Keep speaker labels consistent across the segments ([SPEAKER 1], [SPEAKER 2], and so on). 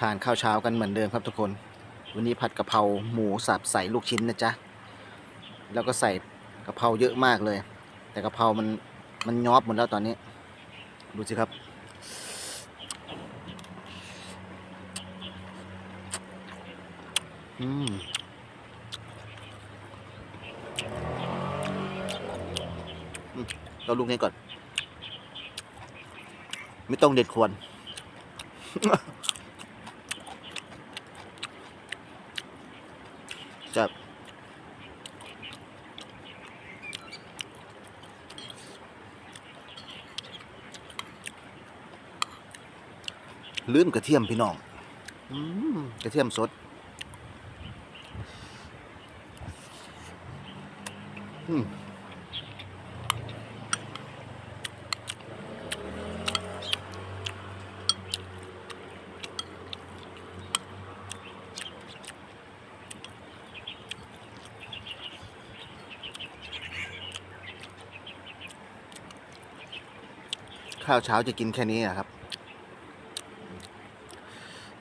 [SPEAKER 1] ทานข้าวเช้ากันเหมือนเดิมครับทุกคน วันนี้ผัดกะเพราหมูสับใส่ลูกชิ้นนะจ๊ะ แล้วก็ใส่กะเพราเยอะมากเลย แต่กะเพรามันมันยอบหมดแล้วตอนนี้ ดูสิครับ อืมอืมเราลูกนี้ก่อน ไม่ต้องเด็ดควร ลืมกระเทียมพี่น้องอกระเทียมสดข้าวเช้าจะกินแค่นี้อะครับ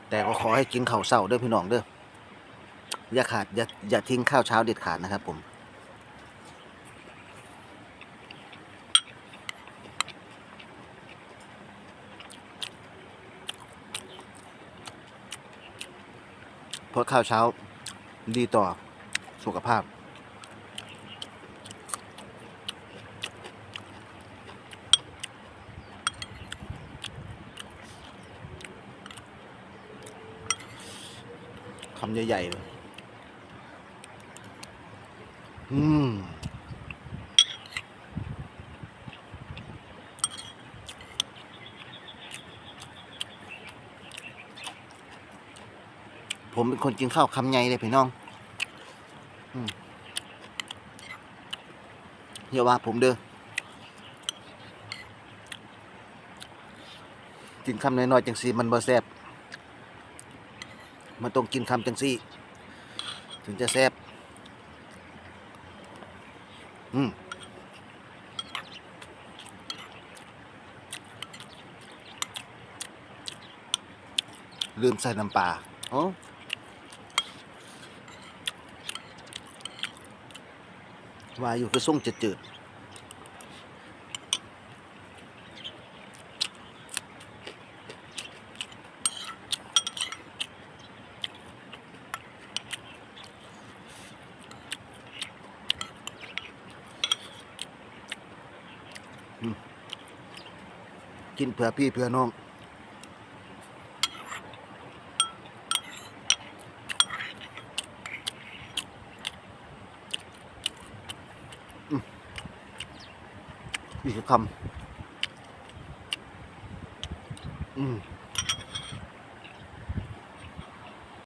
[SPEAKER 1] แต่ก็ขอให้กินข้าวเช้าเด้อพี่น้องเด้ออย่าขาดอย่าอย่าทิ้งข้าวเช้าเด็ดขาดนะครับผมเพราะข้าวเช้าดีต่อสุขภาพ คำใหญ่ๆเลยอืมผมเป็นคนกินข้าวคำใหญ่เลยพี่น้องอืมอย่าว่าผมเด้อ กินคำน้อยๆจังสีมันบ่แซ่บ มันต้องกินคำจังซี่ ถึงจะแซ่บอืมลืมใส่น้ำปลาโอ้ว่าอยู่คือส่งจืด กินเผื่อพี่เผื่อน้องนี่คือคำอืม